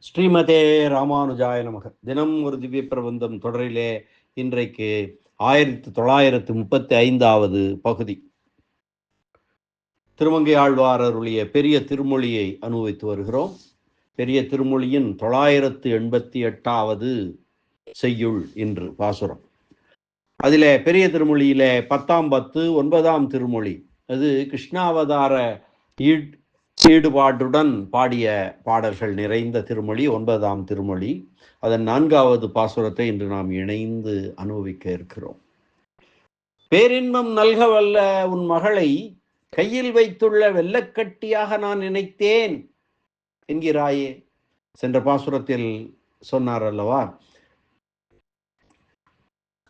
ஸ்ரீமதே ராமானுஜாய நமக. தினம் ஒரு திவ்ய பிரபந்தம் தொடரிலே இன்றைக்கு ஆயிரத்தி தொள்ளாயிரத்து முப்பத்தி ஐந்தாவது பகுதி. திருமங்கை ஆழ்வார் அருளிய பெரிய திருமொழியை அனுபவித்து வருகிறோம். பெரிய திருமொழியின் தொள்ளாயிரத்து எண்பத்தி எட்டாவது செய்யுள் இன்று பாசுரம். அதிலே பெரிய திருமொழியிலே பத்தாம் பத்து ஒன்பதாம் திருமொழி. அது கிருஷ்ணாவதார ஈட் ஈடுபாட்டுடன் பாடிய பாடல்கள் நிறைந்த திருமொழி ஒன்பதாம் திருமொழி. அதன் நான்காவது பாசுரத்தை இன்று நாம் இணைந்து அனுபவிக்க இருக்கிறோம். பேரின்பம் நல்க வல்ல உன் மகளை கையில் வைத்துள்ள வெள்ளக்கட்டியாக நான் நினைத்தேன் என்கிறாயே. சென்ற பாசுரத்தில் சொன்னார் அல்லவா?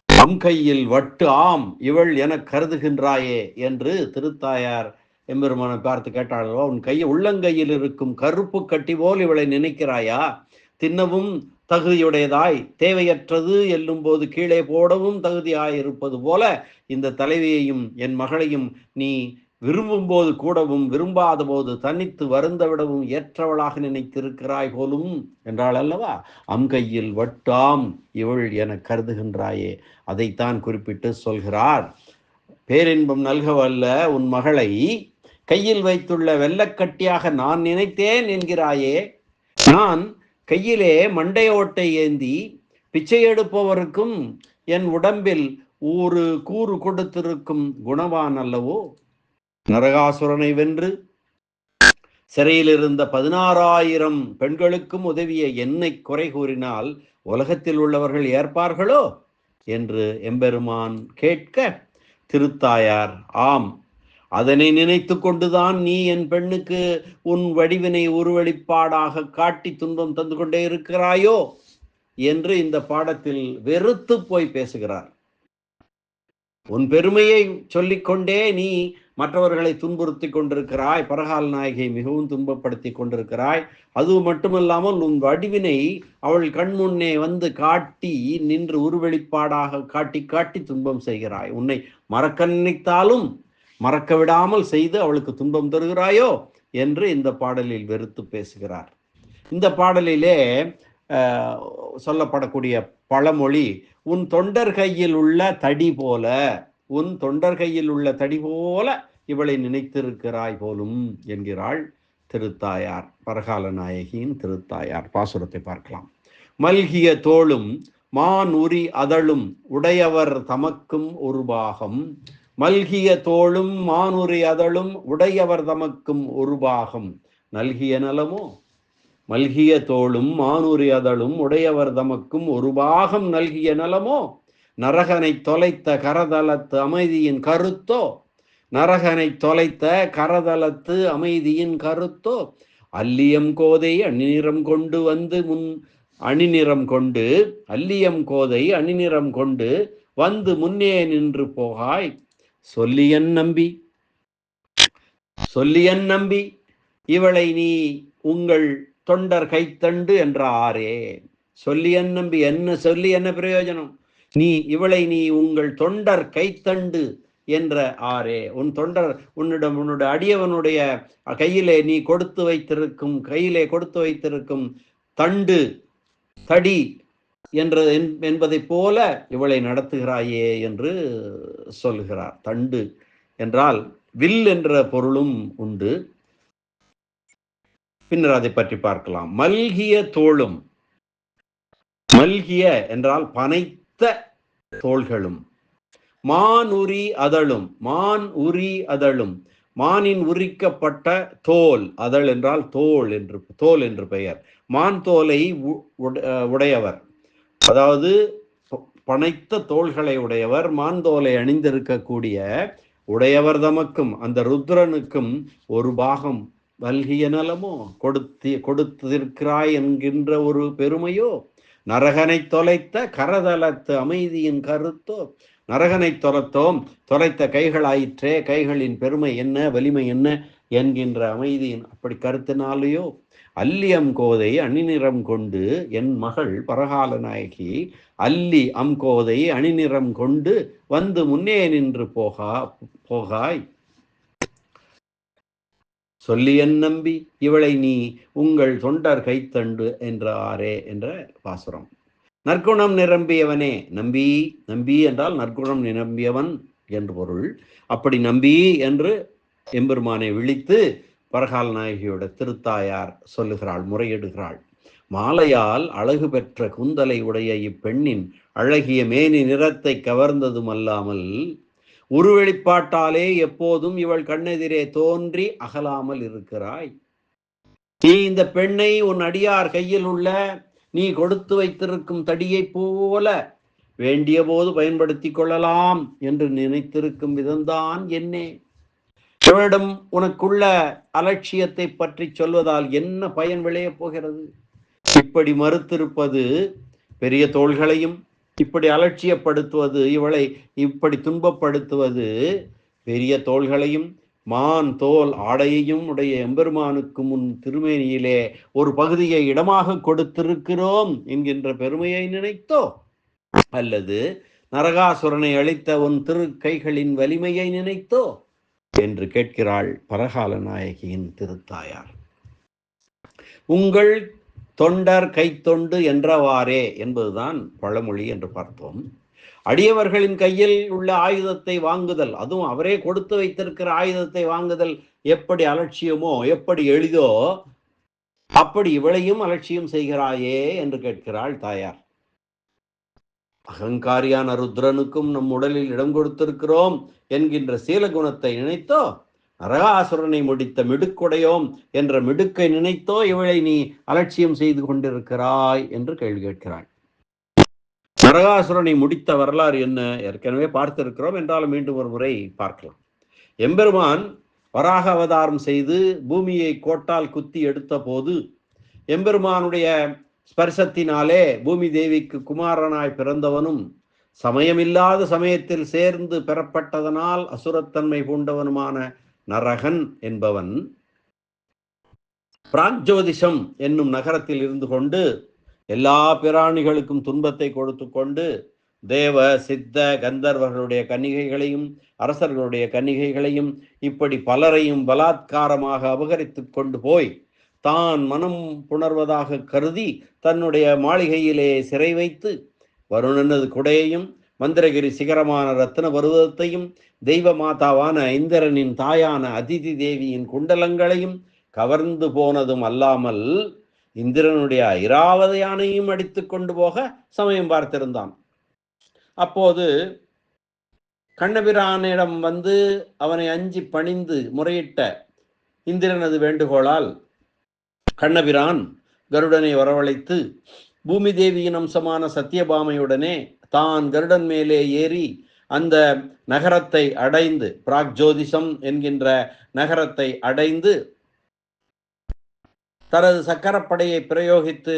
அம் கையில் வட்டு ஆம் இவள் என கருதுகின்றாயே என்று திருத்தாயார் எம்பெருமானை பார்த்து கேட்டாளோ உன் கையை உள்ளங்கையில் இருக்கும் கருப்பு கட்டி போல் இவளை நினைக்கிறாயா? தின்னவும் தகுதியுடையதாய் தேவையற்றது எல்லும் போது கீழே போடவும் தகுதியாய் இருப்பது போல இந்த தலைவியையும் என் மகளையும் நீ விரும்பும் போது கூடவும் விரும்பாத போது தனித்து வருந்த விடவும் ஏற்றவளாக நினைத்திருக்கிறாய் போலும் என்றாள் அல்லவா அம் கையில் வட்டாம் இவள் என கருதுகின்றாயே அதைத்தான் குறிப்பிட்டு சொல்கிறார். பேரின்பம் நல்கவல்ல உன் மகளை கையில் வைத்துள்ள வெள்ளக்கட்டியாக நான் நினைத்தேன் என்கிறாயே. நான் கையிலே மண்டையோட்டை ஏந்தி பிச்சை எடுப்பவருக்கும் என் உடம்பில் ஒரு கூறு கொடுத்திருக்கும் குணவான் அல்லவோ? நரகாசுரனை வென்று சிறையில் இருந்த பதினாறாயிரம் பெண்களுக்கும் உதவிய என்னை குறை கூறினால் உலகத்தில் உள்ளவர்கள் ஏற்பார்களோ? என்று எம்பெருமான் கேட்க திருத்தாயார் ஆம் அதனை நினைத்து கொண்டுதான் நீ என் பெண்ணுக்கு உன் வடிவினை உருவெளிப்பாடாக காட்டி துன்பம் தந்து கொண்டே இருக்கிறாயோ? என்று இந்த பாடத்தில் வெறுத்து போய் பேசுகிறார். உன் பெருமையை சொல்லிக்கொண்டே நீ மற்றவர்களை துன்புறுத்தி கொண்டிருக்கிறாய். பரகால் நாயகை மிகவும் துன்பப்படுத்தி கொண்டிருக்கிறாய். அது மட்டுமல்லாமல் உன் வடிவினை அவள் கண்முன்னே வந்து காட்டி நின்று உருவெளிப்பாடாக காட்டி காட்டி துன்பம் செய்கிறாய். உன்னை மறக்க நினைத்தாலும் மறக்க விடாமல் செய்து அவளுக்கு துன்பம் தருகிறாயோ என்று இந்த பாடலில் வெறுத்து பேசுகிறார். இந்த பாடலிலே சொல்லப்படக்கூடிய பழமொழி உன் தொண்டர் கையில் உள்ள தடி போல உன் தொண்டர் கையில் உள்ள தடி போல இவளை நினைத்திருக்கிறாய் போலும் என்கிறாள் திருத்தாயார் பரகால நாயகியின் திருத்தாயார். பாசுரத்தை பார்க்கலாம். மல்கிய தோளும் மான் உரி அதழும் உடையவர் தமக்கும் ஒரு பாகம் மல்கிய தோளும் மானுரி அதழும் உடையவர் தமக்கும் ஒரு பாகம் நல்கிய நலமோ? மல்கிய தோளும் மானுரி அதழும் உடையவர் தமக்கும் ஒரு பாகம் நல்கிய நலமோ? நரகனை தொலைத்த கரதலத்து அமைதியின் கருத்தோ? நரகனை தொலைத்த கரதளத்து அமைதியின் கருத்தோ? அல்லியம் கோதை அணிநிறம் கொண்டு வந்து முன் அணிநிறம் கொண்டு அல்லியம் கோதை அணிநிறம் கொண்டு வந்து முன்னே நின்று போகாய். சொல்லியன் நம்பி. சொல்லியன் நம்பி இவளை நீ உங்கள் தொண்டர் கைத்தண்டு என்ற ஆரே சொல்லியன் நம்பி என்ன சொல்லி என்ன பிரயோஜனம்? நீ இவளை நீ உங்கள் தொண்டர் கைத்தண்டு என்ற ஆரே உன் தொண்டர் உன்னிடம் உன்னுடைய அடியவனுடைய கையிலே நீ கொடுத்து வைத்திருக்கும் கையிலே கொடுத்து வைத்திருக்கும் தண்டு தடி என்ற என்பதை போல இவளை நடத்துகிறாயே என்று சொல்கிறார். தண்டு என்றால் வில் என்ற பொருளும் உண்டு. பின்னர் அதை பற்றி பார்க்கலாம். மல்கிய தோளும் மல்கிய என்றால் பனைத்த தோள்களும் மான் உரி அதழும் மான் உரி அதழும் மானின் உரிக்கப்பட்ட தோல் அதழ் என்றால் தோல் என்று தோல் என்று பெயர். மான் தோலை உடையவர். அதாவது பனைத்த தோள்களை உடையவர் மாந்தோலை அணிந்திருக்கக்கூடிய உடையவர் தமக்கும் அந்த ருத்ரனுக்கும் ஒரு பாகம் வல்கிய நலமோ? கொடுத்தி கொடுத்திருக்கிறாய் என்கின்ற ஒரு பெருமையோ? நரகனை தொலைத்த கரதலத்து அமைதியின் கருத்தோ? நரகனை தொலைத்தோம் தொலைத்த கைகளாயிற்றே கைகளின் பெருமை என்ன வலிமை என்ன? என்கின்ற அமைதியின் அப்படி கருத்தினாலேயோ அல்லியம் கோதை அணிநிறம் கொண்டு என் மகள் பரகால நாயகி அல்லி அம்கோதை அணிநிறம் கொண்டு வந்து முன்னே நின்று போகா போகாய். சொல்லி என் நம்பி இவளை நீ உங்கள் தொண்டர் கைத்தண்டு என்றாரே என்ற பாசுரம். நற்குணம் நிரம்பியவனே நம்பி நம்பி என்றால் நற்குணம் நிரம்பியவன் என்று பொருள். அப்படி நம்பி என்று எம்பெருமானை விழித்து பரகால் நாயகியோட திருத்தாயார் சொல்லுகிறாள் முறையிடுகிறாள். மாலையால் அழகு பெற்ற குந்தலை உடைய இப்பெண்ணின் அழகிய மேனி நிறத்தை கவர்ந்ததும் அல்லாமல் உருவெளிப்பாட்டாலே எப்போதும் இவள் கண்ணெதிரே தோன்றி அகலாமல் இருக்கிறாய். நீ இந்த பெண்ணை உன் அடியார் கையில் உள்ள நீ கொடுத்து வைத்திருக்கும் தடியைப் போல வேண்டிய போது பயன்படுத்திக் கொள்ளலாம் என்று நினைத்திருக்கும் விதம்தான் என்னே. இவளிடம் உனக்குள்ள அலட்சியத்தை பற்றி சொல்வதால் என்ன பயன் விளையப் போகிறது? இப்படி மறுத்திருப்பது பெரிய தோள்களையும் இப்படி அலட்சியப்படுத்துவது இவளை இப்படி துன்பப்படுத்துவது பெரிய தோள்களையும் மான் தோல் ஆடையையும் உடைய எம்பெருமானுக்கு முன் திருமேனியிலே ஒரு பகுதியை இடமாக கொடுத்திருக்கிறோம் என்கின்ற பெருமையை நினைத்தோ? அல்லது நரகாசுரனை அளித்த உன் திரு கைகளின் வலிமையை நினைத்தோ? என்று கேட்கிறாள் பரகால நாயகியின் திருத்தாயார். உங்கள் தொண்டர் கைத்தொண்டு என்றவாறே என்பதுதான் பழமொழி என்று பார்த்தோம். அடியவர்களின் கையில் உள்ள ஆயுதத்தை வாங்குதல் அதுவும் அவரே கொடுத்து வைத்திருக்கிற ஆயுதத்தை வாங்குதல் எப்படி அலட்சியமோ எப்படி எளிதோ அப்படி இவளையும் அலட்சியம் செய்கிறாயே என்று கேட்கிறாள் தாயார். அகங்காரியான ருத்ரனுக்கும் நம் உடலில் இடம் கொடுத்திருக்கிறோம் என்கின்ற சீலகுணத்தை நினைத்தோ நரகாசுரனை முடித்த மிடுக்குடையோம் என்ற மிடுக்கை நினைத்தோ இவளை நீ அலட்சியம் செய்து கொண்டிருக்கிறாய் என்று கேள்வி கேட்கிறாள். நரகாசுரனை முடித்த வரலாறு என்ன? ஏற்கனவே பார்த்திருக்கிறோம். என்றாலும் மீண்டும் ஒரு முறை பார்க்கலாம். எம்பெருமான் வராக அவதாரம் செய்து பூமியை கோட்டால் குத்தி எடுத்த போது எம்பெருமானுடைய ஸ்பர்சத்தினாலே பூமி தேவிக்கு குமாரனாய் பிறந்தவனும் சமயமில்லாத சமயத்தில் சேர்ந்து பெறப்பட்டதனால் அசுரத்தன்மை பூண்டவனுமான நரகன் என்பவன் பிராஞ்சோதிஷம் என்னும் நகரத்தில் இருந்து கொண்டு எல்லா பிராணிகளுக்கும் துன்பத்தை கொடுத்து கொண்டு தேவ சித்த கந்தர்வர்களுடைய கன்னிகைகளையும் அரசர்களுடைய கன்னிகைகளையும் இப்படி பலரையும் பலாத்காரமாக அபகரித்து கொண்டு போய் தான் மனம் புணர்வதாக கருதி தன்னுடைய மாளிகையிலே சிறை வைத்து வருணனது குடையையும் மந்திரகிரி சிகரமான ரத்ன பருவத்தையும் தெய்வ மாதாவான இந்திரனின் தாயான அதிதி தேவியின் குண்டலங்களையும் கவர்ந்து போனதும் அல்லாமல் இந்திரனுடைய ஐராவத யானையும் அடித்து கொண்டு போக சமயம் பார்த்திருந்தான். அப்போது கண்ணபிரானிடம் வந்து அவனை அஞ்சி பணிந்து முறையிட்ட இந்திரனது வேண்டுகோளால் கண்ணபிரான் கருடனை வரவழைத்து பூமி தேவியின் அம்சமான சத்யபாமையுடனே தான் கருடன் மேலே ஏறி அந்த நகரத்தை அடைந்து பிராக்ஜோதிஷம் என்கின்ற நகரத்தை அடைந்து தனது சக்கரப்படையை பிரயோகித்து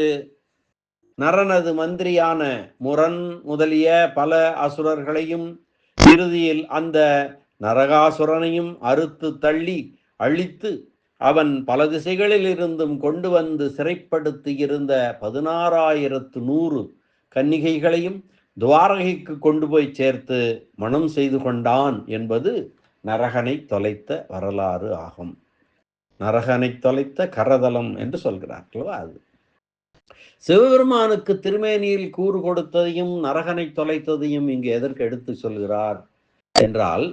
நரனது மந்திரியான முரண் முதலிய பல அசுரர்களையும் இறுதியில் அந்த நரகாசுரனையும் அறுத்து தள்ளி அழித்து அவன் பல திசைகளில் இருந்தும் கொண்டு வந்து சிறைப்படுத்தியிருந்த பதினாறாயிரத்து நூறு கன்னிகைகளையும் துவாரகைக்கு கொண்டு போய் சேர்த்து மனம் செய்து கொண்டான் என்பது நரகனை தொலைத்த வரலாறு ஆகும். நரகனை தொலைத்த கரதலம் என்று சொல்கிறார்களோ அது? சிவபெருமானுக்கு திருமேனியில் கூறு கொடுத்ததையும் நரகனை தொலைத்ததையும் இங்கு எதற்கு எடுத்து சொல்கிறார் என்றால்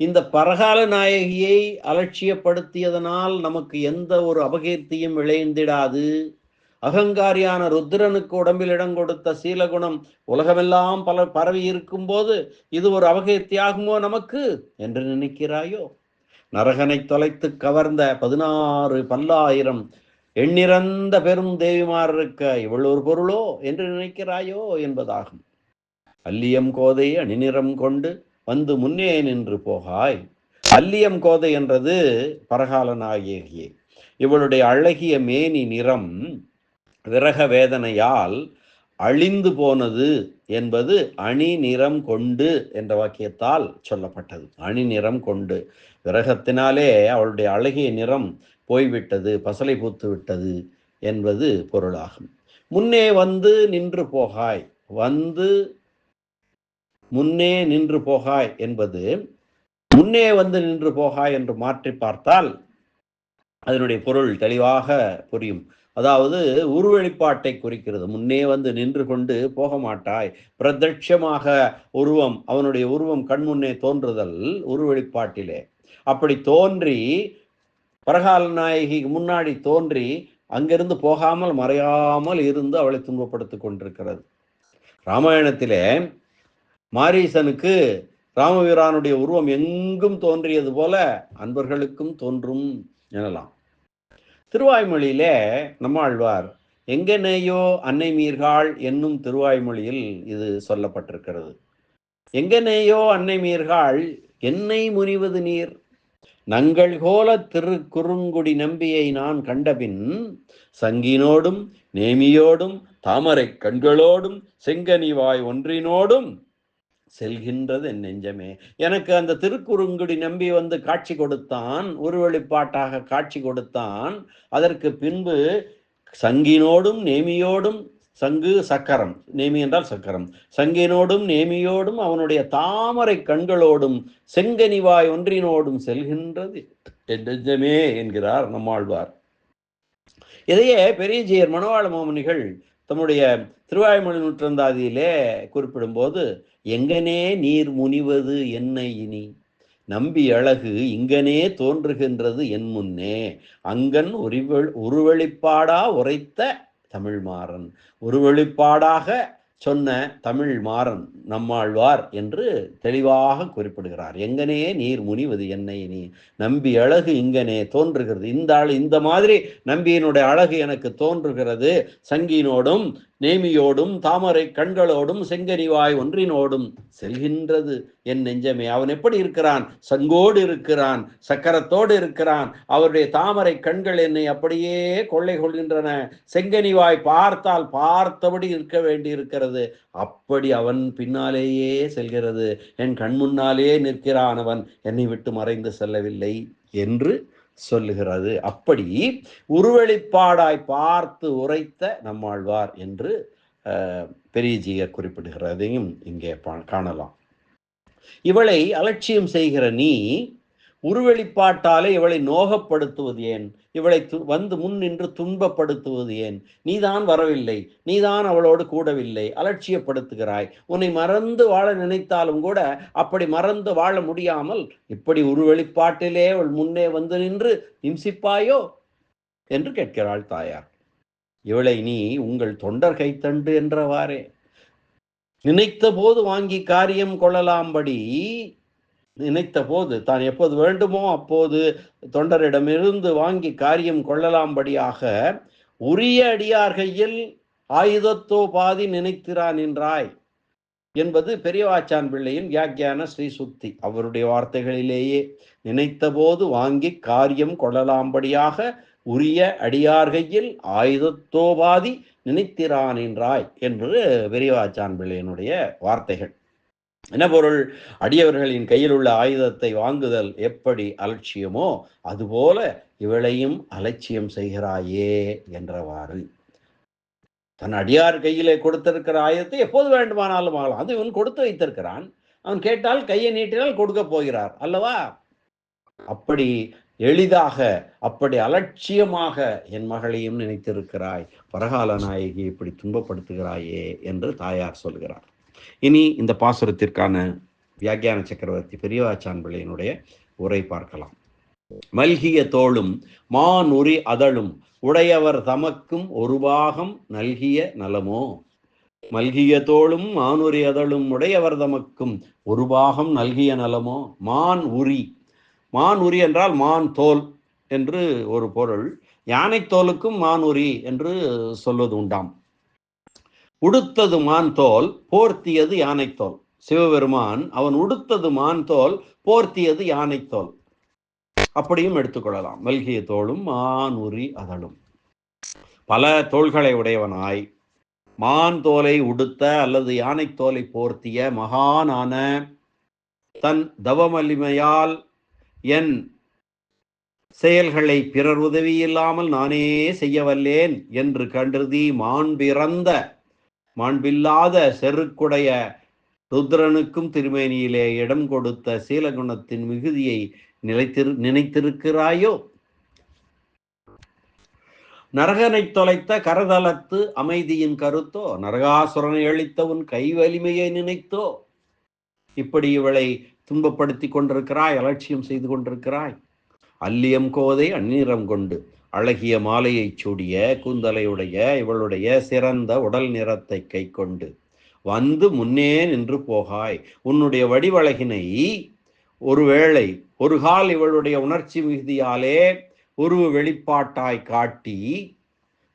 இந்த பரகால நாயகியை அலட்சியப்படுத்தியதனால் நமக்கு எந்த ஒரு அபகீர்த்தியும் விளைந்திடாது. அகங்காரியான ருத்ரனுக்கு உடம்பில் இடம் கொடுத்த சீலகுணம் உலகமெல்லாம் பல பரவி இருக்கும்போது இது ஒரு அபகீர்த்தியாகுமோ நமக்கு? என்று நினைக்கிறாயோ? நரகனை தொலைத்து கவர்ந்த பதினாறு பல்லாயிரம் எண்ணிறந்த பெரும் தேவிமார் இருக்க இவள் ஒரு பொருளோ? என்று நினைக்கிறாயோ என்பதாகும். அல்லியம் கோதை அணிநிறம் கொண்டு வந்து முன்னே நின்று போகாய். அல்லியம் கோதை என்றது பரகாலனாகியே இவளுடைய அழகிய மேனி நிறம் விரக வேதனையால் அழிந்து போனது என்பது அணி நிறம் கொண்டு என்ற வாக்கியத்தால் சொல்லப்பட்டது. அணி நிறம் கொண்டு. விரகத்தினாலே அவளுடைய அழகிய நிறம் போய்விட்டது பசலை பூத்து விட்டது என்பது பொருளாகும். முன்னே வந்து நின்று போகாய். வந்து முன்னே நின்று போகாய் என்பது முன்னே வந்து நின்று போகாய் என்று மாற்றி பார்த்தால் அதனுடைய பொருள் தெளிவாக புரியும். அதாவது உருவெளிப்பாட்டை குறிக்கிறது. முன்னே வந்து நின்று கொண்டு போக மாட்டாய். பிரதட்சமாக உருவம் அவனுடைய உருவம் கண்முன்னே தோன்றுதல் உருவெளிப்பாட்டிலே. அப்படி தோன்றி பரகால நாயகிக்கு முன்னாடி தோன்றி அங்கிருந்து போகாமல் மறையாமல் இருந்து அவளை துன்பப்படுத்திக் கொண்டிருக்கிறது. ராமாயணத்திலே மாரீசனுக்கு ராமவீரானுடைய உருவம் எங்கும் தோன்றியது போல அன்பர்களுக்கும் தோன்றும் எனலாம். திருவாய்மொழியிலே நம்மாழ்வார் எங்கனேயோ அன்னை மீர்காள் என்னும் திருவாய்மொழியில் இது சொல்லப்பட்டிருக்கிறது. எங்கனேயோ அன்னை மீர்காள் என்னை முனிவது நீர். நங்கள் கோல திருக்குறுங்குடி நம்பியை நான் கண்டபின் சங்கினோடும் நேமியோடும் தாமரை கண்களோடும் செங்கனிவாய் ஒன்றினோடும் செல்கின்றது என் நெஞ்சமே. எனக்கு அந்த திருக்குறுங்குடி நம்பி வந்து காட்சி கொடுத்தான் உருவெளிப்பாட்டாக காட்சி கொடுத்தான். அதற்கு பின்பு சங்கினோடும் நேமியோடும் சங்கு சக்கரம். நேமி என்றால் சக்கரம். சங்கினோடும் நேமியோடும் அவனுடைய தாமரை கண்களோடும் செங்கனிவாய் ஒன்றினோடும் செல்கின்றது என் நெஞ்சமே என்கிறார் நம்மாழ்வார். இதையே பெரியஜியர் மணவாள மாமுனிகள் தம்முடைய திருவாய்மொழி நூற்றந்தாதியிலே குறிப்பிடும்போது எங்கனே நீர் முனிவது என்ன இனி? நம்பி அழகு இங்கனே தோன்றுகின்றது என் முன்னே. அங்கன் உருவெள் உருவெளிப்பாடா உரைத்த தமிழ் மாறன் உருவெளிப்பாடாக சொன்ன தமிழ் மாறன் நம்மாழ்வார் என்று தெளிவாக குறிப்பிடுகிறார். எங்கனே நீர் முனிவது என்னை நீ நம்பி அழகு இங்கனே தோன்றுகிறது. இந்த ஆள் இந்த மாதிரி நம்பியினுடைய அழகு எனக்கு தோன்றுகிறது. சங்கினோடும் நேமியோடும் தாமரை கண்களோடும் செங்கனிவாய் ஒன்றினோடும் செல்கின்றது. என் நெஞ்சமே அவன் எப்படி இருக்கிறான்? சங்கோடு இருக்கிறான் சக்கரத்தோடு இருக்கிறான். அவருடைய தாமரை கண்கள் என்னை அப்படியே கொள்ளை கொள்கின்றன. செங்கனிவாய் பார்த்தால் பார்த்தபடி இருக்க வேண்டி இருக்கிறது அப்படி அவன் பின்னாலேயே செல்கிறது. என் கண் முன்னாலே நிற்கிறான் அவன். என்னை விட்டு மறைந்து செல்லவில்லை என்று சொல்லுகிறது. அப்படி உருவெளிப்பாடாய் பார்த்து உரைத்த நம்மாழ்வார் என்று பெரியஜியர் குறிப்பிடுகிறதையும் இங்கே காணலாம். இவளை அலட்சியம் செய்கிற நீ உருவெளிப்பாட்டாலே இவளை நோகப்படுத்துவது ஏன்? இவளை வந்து முன் நின்று துன்பப்படுத்துவது ஏன்? நீதான் வரவில்லை நீதான் அவளோடு கூடவில்லை அலட்சியப்படுத்துகிறாய். உன்னை மறந்து வாழ நினைத்தாலும் கூட அப்படி மறந்து வாழ முடியாமல் இப்படி உருவெளிப்பாட்டிலே அவள் முன்னே வந்து நின்று இம்சிப்பாயோ என்று கேட்கிறாள் தாயார். இவளை நீ உங்கள் தொண்டர் கைத்தண்டு என்றவாறே. நினைத்த போது வாங்கி காரியம் கொள்ளலாம்படி நினைத்த போது தான் எப்போது வேண்டுமோ அப்போது தொண்டரிடமிருந்து வாங்கி காரியம் கொள்ளலாம்படியாக உரிய அடியார்கையில் ஆயுதத்தோ பாதி நினைத்திறான் என்றாய் என்பது பெரியவாச்சான் பிள்ளையின் வியாக்கியான ஸ்ரீ சுத்தி. அவருடைய வார்த்தைகளிலேயே நினைத்தபோது வாங்கி காரியம் கொள்ளலாம்படியாக உரிய அடியார்கையில் ஆயுதத்தோபாதி நினைத்திறான் என்றாய் என்று பெரியவாச்சான் பிள்ளையினுடைய வார்த்தைகள். என்ன பொருள்? அடியவர்களின் கையில் உள்ள ஆயுதத்தை வாங்குதல் எப்படி அலட்சியமோ அதுபோல இவளையும் அலட்சியம் செய்கிறாயே என்றவாறு. தன் அடியார் கையிலே கொடுத்திருக்கிற ஆயுதத்தை எப்போது வேண்டுமானாலும் ஆகலாம் அது இவன் கொடுத்து வைத்திருக்கிறான். அவன் கேட்டால் கையை நீட்டினால் கொடுக்க போகிறார் அல்லவா? அப்படி எளிதாக அப்படி அலட்சியமாக என் மகளையும் நினைத்திருக்கிறாய். பரகால நாயகி இப்படி துன்பப்படுத்துகிறாயே என்று தாயார் சொல்கிறார். இனி இந்த பாசுரத்திற்கான வியாக்கியான சக்கரவர்த்தி பெரியவாச்சான் பிள்ளையினுடைய உரை பார்க்கலாம். மல்கிய தோளும் உரி அதழும் உடையவர் தமக்கும் ஒரு பாகம் நல்கிய நலமோ? மல்கிய தோளும் மானுரி அதழும் உடையவர் தமக்கும் ஒரு பாகம் நல்கிய நலமோ? மான் உரி. மான் உரி என்றால் மான் தோல் என்று ஒரு பொருள். யானை தோலுக்கும் மான் உரி என்று சொல்வது உண்டாம். உடுத்தது மான் தோல் போர்த்தியது யானைத்தோல் சிவபெருமான் அவன் உடுத்தது மான் தோல் போர்த்தியது யானைத்தோல் அப்படியும் எடுத்துக்கொள்ளலாம். மல்கிய தோளும் மான் உரி அதழும் பல தோள்களை உடையவனாய். மான் தோலை உடுத்த அல்லது யானை தோலை போர்த்திய மகானான தன் தவமலிமையால் என் செயல்களை பிறர் உதவியில்லாமல் நானே செய்யவல்லேன் என்று கண்டிருதி மான் பிறந்த மாண்பில்லாத செருக்குடைய ருத்ரனுக்கும் திருமேனியிலே இடம் கொடுத்த சீலகுணத்தின் மிகுதியை நிலைத்திரு நினைத்திருக்கிறாயோ? நரகனை தொலைத்த கரதலத்து அமைதியின் கருத்தோ? நரகாசுரனை அளித்த உன் கை வலிமையை நினைத்தோ? இப்படி இவளை துன்பப்படுத்தி கொண்டிருக்கிறாய் அலட்சியம் செய்து கொண்டிருக்கிறாய். அல்லியம் கோதை அந்நீரம் கொண்டு. அழகிய மாலையைச் சூடிய கூந்தலையுடைய இவளுடைய சிறந்த உடல் நிறத்தை கை கொண்டு வந்து முன்னே நின்று போகாய். உன்னுடைய வடிவழகினை ஒருவேளை ஒரு கால் இவளுடைய உணர்ச்சி மிகுதியாலே உருவ வெளிப்பாட்டாய் காட்டி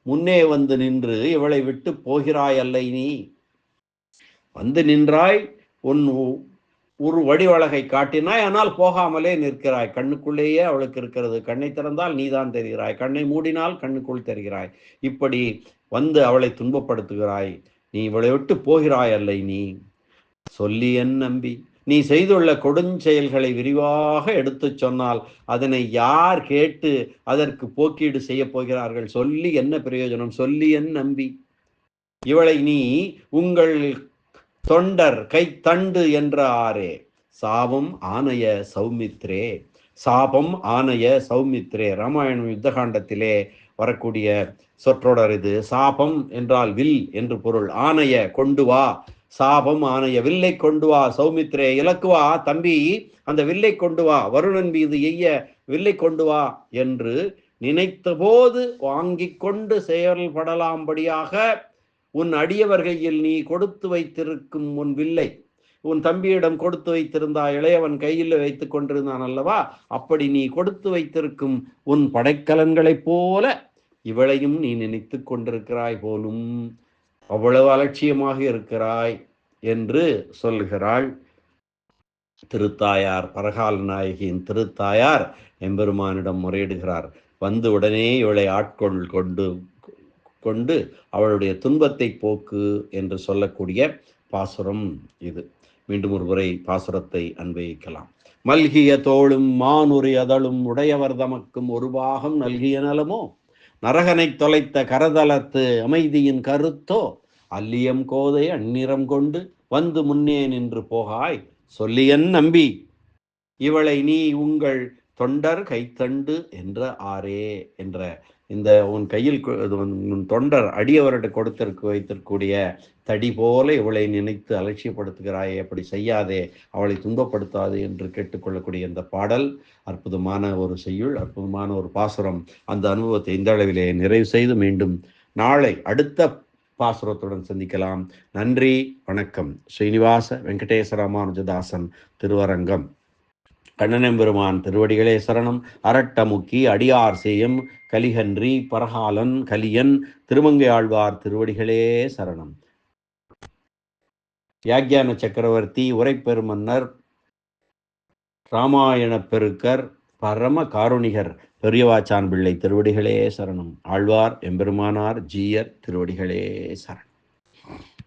முன்னே வந்து நின்று இவளை விட்டு போகிறாய் அல்லை நீ. வந்து நின்றாய் உன் உ- ஒரு வடிவழகை காட்டினாய் ஆனால் போகாமலே நிற்கிறாய். கண்ணுக்குள்ளேயே அவளுக்கு இருக்கிறது. கண்ணை திறந்தால் நீதான் தெரிகிறாய். கண்ணை மூடினால் கண்ணுக்குள் தெரிகிறாய். இப்படி வந்து அவளை துன்பப்படுத்துகிறாய். நீ இவளை விட்டு போகிறாய் அல்லை நீ. சொல்லி என் நம்பி. நீ செய்துள்ள கொடுஞ்செயல்களை விரிவாக எடுத்துச் சொன்னால் அதனை யார் கேட்டு அதற்கு போக்கீடு செய்ய போகிறார்கள்? சொல்லி என்ன பிரயோஜனம்? சொல்லி என் நம்பி. இவளை நீ உங்கள் தொண்டர் கைத்தண்டு என்ற ஆரே சாபம் ஆணைய சௌமித்ரே. சாபம் ஆணைய சௌமித்ரே. ராமாயணம் யுத்தகாண்டத்திலே வரக்கூடிய சொற்றொடர் இது. சாபம் என்றால் வில் என்று பொருள். ஆணைய கொண்டு வா. சாபம் ஆணைய வில்லை கொண்டு வா. சௌமித்ரே இலக்குவா தம்பி அந்த வில்லை கொண்டு வா. வருணன் மீது எய்ய வில்லை கொண்டு வா என்று நினைத்தபோது வாங்கி கொண்டு செயல்படலாம்படியாக உன் அடியவர்கையில் நீ கொடுத்து வைத்திருக்கும் உன் வில்லை உன் தம்பியிடம் கொடுத்து வைத்திருந்தா இளையவன் கையில் வைத்துக் கொண்டிருந்தான் அல்லவா? அப்படி நீ கொடுத்து வைத்திருக்கும் உன் படைக்கலன்களைப் போல இவளையும் நீ நினைத்து கொண்டிருக்கிறாய் போலும். அவ்வளவு அலட்சியமாக இருக்கிறாய் என்று சொல்கிறாள் திருத்தாயார் பரகால நாயகியின் திருத்தாயார். எம்பெருமானிடம் முறையிடுகிறார் வந்து உடனே இவளை ஆட்கொள் கொண்டு கொண்டு அவளுடைய துன்பத்தை போக்கு என்று சொல்லக்கூடிய பாசுரம் இது. மீண்டும் ஒரு முறை பாசுரத்தை அன்வயிக்கலாம் மல்கிய தோளும் மானுரி அதழும் உடையவர் தமக்கும் ஒரு பாகம் நல்கிய நலமோ? நரகனை தொலைத்த கரதலத்து அமைதியின் கருத்தோ? அல்லியம் கோதை அந்நிறம் கொண்டு வந்து முன்னே நின்று போகாய். சொல்லியன் நம்பி இவளை நீ உங்கள் தொண்டர் கைத்தண்டு என்ற ஆரே என்ற இந்த உன் கையில் இது உன் உன் தொண்டர் அடியவர்கிட்ட கொடுத்திருக்க வைத்திருக்கக்கூடிய தடி போல இவளை நினைத்து அலட்சியப்படுத்துகிறாயே அப்படி செய்யாதே அவளை துன்பப்படுத்தாதே என்று கேட்டுக்கொள்ளக்கூடிய இந்த பாடல் அற்புதமான ஒரு செய்யுள் அற்புதமான ஒரு பாசுரம். அந்த அனுபவத்தை இந்த அளவிலே நிறைவு செய்து மீண்டும் நாளை அடுத்த பாசுரத்துடன் சந்திக்கலாம். நன்றி வணக்கம். ஸ்ரீனிவாச வெங்கடேச ராமானுஜதாசன் திருவரங்கம். கண்ணனெம்பெருமான் திருவடிகளே சரணம். அரட்டமுக்கி அடியார் சேயம். கலிகன்றி பரகாலன் கலியன். திருமங்கை ஆழ்வார் திருவடிகளே சரணம். யாக்யான சக்கரவர்த்தி உரைப்பெருமன்னர் ராமாயணப் பெருக்கர் பரம காருணிகர் பெரியவாச்சான் பிள்ளை திருவடிகளே சரணம். ஆழ்வார் எம்பெருமானார் ஜீயர் திருவடிகளே சரணம்.